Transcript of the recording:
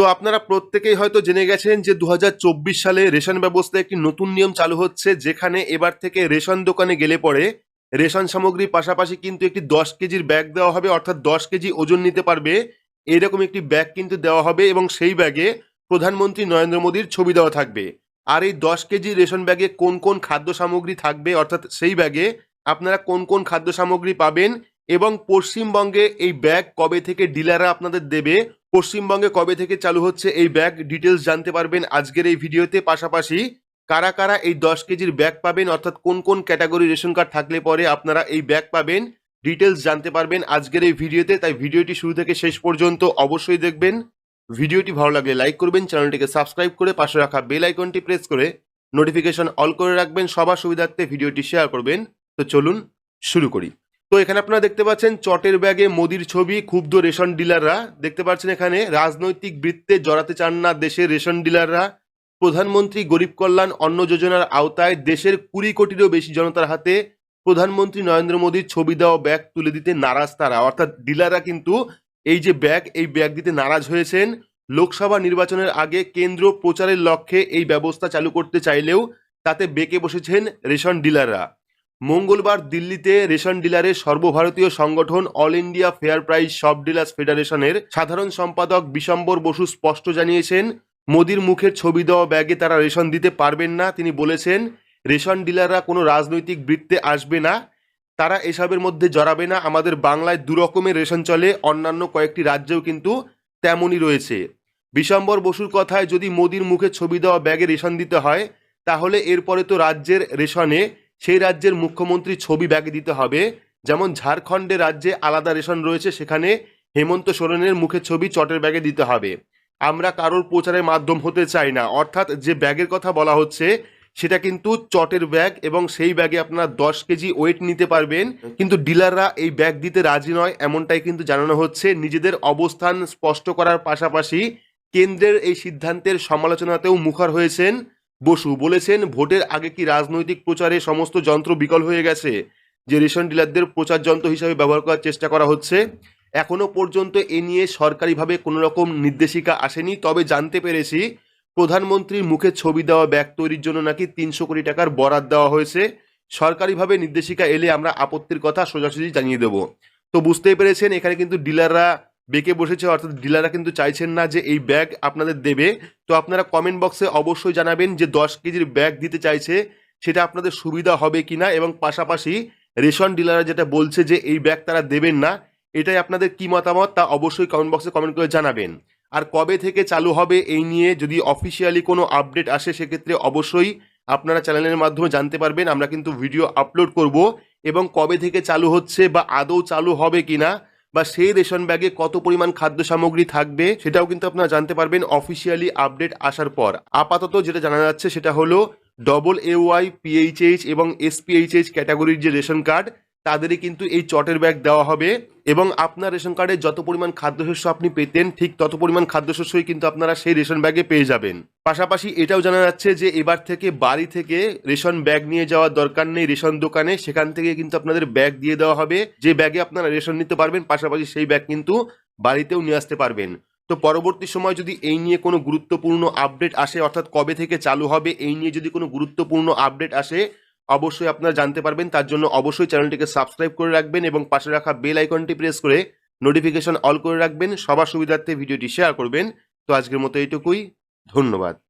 তো আপনারা প্রত্যেকেই হয়তো জেনে গেছেন যে দু হাজার চব্বিশ সালে রেশন ব্যবস্থায় একটি নতুন নিয়ম চালু হচ্ছে, যেখানে এবার থেকে রেশন দোকানে গেলে পরে রেশন সামগ্রীর পাশাপাশি কিন্তু একটি দশ কেজির ব্যাগ দেওয়া হবে, অর্থাৎ দশ কেজি ওজন নিতে পারবে। এরকম একটি ব্যাগ কিন্তু দেওয়া হবে এবং সেই ব্যাগে প্রধানমন্ত্রী নরেন্দ্র মোদীর ছবি দেওয়া থাকবে। আর এই দশ কেজি রেশন ব্যাগে কোন কোন খাদ্য সামগ্রী থাকবে, অর্থাৎ সেই ব্যাগে আপনারা কোন কোন খাদ্য সামগ্রী পাবেন এবং পশ্চিমবঙ্গে এই ব্যাগ কবে থেকে ডিলাররা আপনাদের দেবে পশ্চিমবঙ্গে কবে থেকে চালু হচ্ছে এই ব্যাগ? ডিটেলস জানতে পারবেন আজকের এই ভিডিওতে। পাশাপাশি, কারা কারা এই দশ কেজির ব্যাগ পাবেন, অর্থাৎ কোন কোন ক্যাটাগরি রেশন কার্ড থাকলে পরে আপনারা এই ব্যাগ পাবেন ডিটেলস জানতে পারবেন আজকের এই ভিডিওতে। তাই ভিডিওটি শুরু থেকে শেষ পর্যন্ত অবশ্যই দেখবেন। ভিডিওটি ভালো লাগলে লাইক করবেন, চ্যানেলটিকে সাবস্ক্রাইব করে পাশে রাখা বেল আইকনটি প্রেস করে নোটিফিকেশন অল করে রাখবেন। সবার সুবিধার্থে ভিডিওটি শেয়ার করবেন। তো চলুন শুরু করি। তো এখানে আপনারা দেখতে পাচ্ছেন চটের ব্যাগে মোদির ছবি, ক্ষুব্ধ রেশন ডিলাররা। দেখতে পাচ্ছেন এখানে রাজনৈতিক বৃত্তে জড়াতে চান না দেশের রেশন ডিলাররা। প্রধানমন্ত্রী গরিব কল্যাণ অন্ন যোজনার আওতায় দেশের কুড়ি কোটিরও বেশি জনতার হাতে প্রধানমন্ত্রী নরেন্দ্র মোদীর ছবি দেওয়া ব্যাগ তুলে দিতে নারাজ তারা। অর্থাৎ ডিলাররা কিন্তু এই যে ব্যাগ, এই ব্যাগ দিতে নারাজ হয়েছেন। লোকসভা নির্বাচনের আগে কেন্দ্র প্রচারের লক্ষ্যে এই ব্যবস্থা চালু করতে চাইলেও তাতে বেঁকে বসেছেন রেশন ডিলাররা। মঙ্গলবার দিল্লিতে রেশন ডিলারের সর্বভারতীয় সংগঠন all India fair price shop dealers ফেডারেশনের সাধারণ সম্পাদক বিশম্বর বসু স্পষ্ট জানিয়েছেন, মোদির মুখের ছবি দেওয়া ব্যাগে তারা রেশন দিতে পারবেন না। তিনি বলেছেন, রেশন ডিলাররা কোনো রাজনৈতিক বৃত্তে আসবে না, তারা এসবের মধ্যে জড়াবে না। আমাদের বাংলায় দু রকমের রেশন চলে, অন্যান্য কয়েকটি রাজ্যেও কিন্তু তেমনই রয়েছে। বিশম্বর বসুর কথায় যদি মোদির মুখে ছবি দেওয়া ব্যাগে রেশন দিতে হয়, তাহলে এরপরে তো রাজ্যের রেশনে সেই রাজ্যের মুখ্যমন্ত্রী ছবি ব্যাগে দিতে হবে। যেমন ঝাড়খণ্ডে রাজ্যে আলাদা রেশন রয়েছে, সেখানে হেমন্ত সোরেনের মুখের ছবি চটের ব্যাগে দিতে হবে। আমরা কারোর প্রচারের মাধ্যম হতে চাই না। অর্থাৎ যে ব্যাগের কথা বলা হচ্ছে, সেটা কিন্তু চটের ব্যাগ এবং সেই ব্যাগে আপনারা দশ কেজি ওয়েট নিতে পারবেন। কিন্তু ডিলাররা এই ব্যাগ দিতে রাজি নয়, এমনটাই কিন্তু জানানো হচ্ছে। নিজেদের অবস্থান স্পষ্ট করার পাশাপাশি কেন্দ্রের এই সিদ্ধান্তের সমালোচনাতেও মুখর হয়েছেন। বসু বলেছেন, ভোটের আগে কি রাজনৈতিক প্রচারে সমস্ত যন্ত্র বিকল হয়ে গেছে? যে রেশন ডিলারদের প্রচার যন্ত্র হিসাবে ব্যবহার করার চেষ্টা করা হচ্ছে, এখনও পর্যন্ত এ নিয়ে সরকারিভাবে কোনো রকম নির্দেশিকা আসেনি। তবে জানতে পেরেছি, প্রধানমন্ত্রীর মুখে ছবি দেওয়া ব্যাগ তৈরির জন্য নাকি তিনশো কোটি টাকার বরাদ দেওয়া হয়েছে। সরকারিভাবে নির্দেশিকা এলে আমরা আপত্তির কথা সোজাসুজি জানিয়ে দেবো। তো বুঝতেই পেরেছেন, এখানে কিন্তু ডিলাররা বেঁকে বসেছে, অর্থাৎ ডিলাররা কিন্তু চাইছেন না যে এই ব্যাগ আপনাদের দেবে। তো আপনারা কমেন্ট বক্সে অবশ্যই জানাবেন যে দশ কেজির ব্যাগ দিতে চাইছে, সেটা আপনাদের সুবিধা হবে কি না এবং পাশাপাশি রেশন ডিলাররা যেটা বলছে যে এই ব্যাগ তারা দেবেন না, এটাই আপনাদের কি মতামত তা অবশ্যই কমেন্ট বক্সে কমেন্ট করে জানাবেন। আর কবে থেকে চালু হবে এই নিয়ে যদি অফিসিয়ালি কোনো আপডেট আসে, সেক্ষেত্রে অবশ্যই আপনারা চ্যানেলের মাধ্যমে জানতে পারবেন। আমরা কিন্তু ভিডিও আপলোড করব এবং কবে থেকে চালু হচ্ছে বা আদৌ চালু হবে কিনা বা সেই রেশন ব্যাগে কত পরিমাণ খাদ্য সামগ্রী থাকবে, সেটাও কিন্তু আপনারা জানতে পারবেন অফিসিয়ালি আপডেট আসার পর। আপাতত যেটা জানা যাচ্ছে সেটা হলো ডবল এ ওয়াই পিএইচএইচ এবং এসপিএইচএইচ ক্যাটাগরির যে রেশন কার্ড তাদেরই কিন্তু এই চটের ব্যাগ দেওয়া হবে। এবং আপনার রেশন কার্ডে যত পরিমাণ খাদ্যশস্য আপনি পেতেন, ঠিক তত পরিমাণ খাদ্যশস্যই কিন্তু আপনারা সেই রেশন ব্যাগে পেয়ে যাবেন। পাশাপাশি এটাও জানা যাচ্ছে যে এবার থেকে বাড়ি থেকে রেশন ব্যাগ নিয়ে যাওয়ার দরকার নেই রেশন দোকানে। সেখান থেকে কিন্তু আপনাদের ব্যাগ দিয়ে দেওয়া হবে। যে ব্যাগে আপনারা রেশন নিতে পারবেন, পাশাপাশি সেই ব্যাগ কিন্তু বাড়িতেও নিয়ে আসতে পারবেন। তো পরবর্তী সময় যদি এই নিয়ে কোনো গুরুত্বপূর্ণ আপডেট আসে, অর্থাৎ কবে থেকে চালু হবে, এই নিয়ে যদি কোনো গুরুত্বপূর্ণ আপডেট আসে অবশ্যই আপনারা জানতে পারবেন। তার জন্য অবশ্যই চ্যানেলটিকে সাবস্ক্রাইব করে রাখবেন এবং পাশে রাখা বেল আইকনটি প্রেস করে নোটিফিকেশন অল করে রাখবেন। সবার সুবিধার্থে ভিডিওটি শেয়ার করবেন। তো আজকের মতো এইটুকুই। ধন্যবাদ।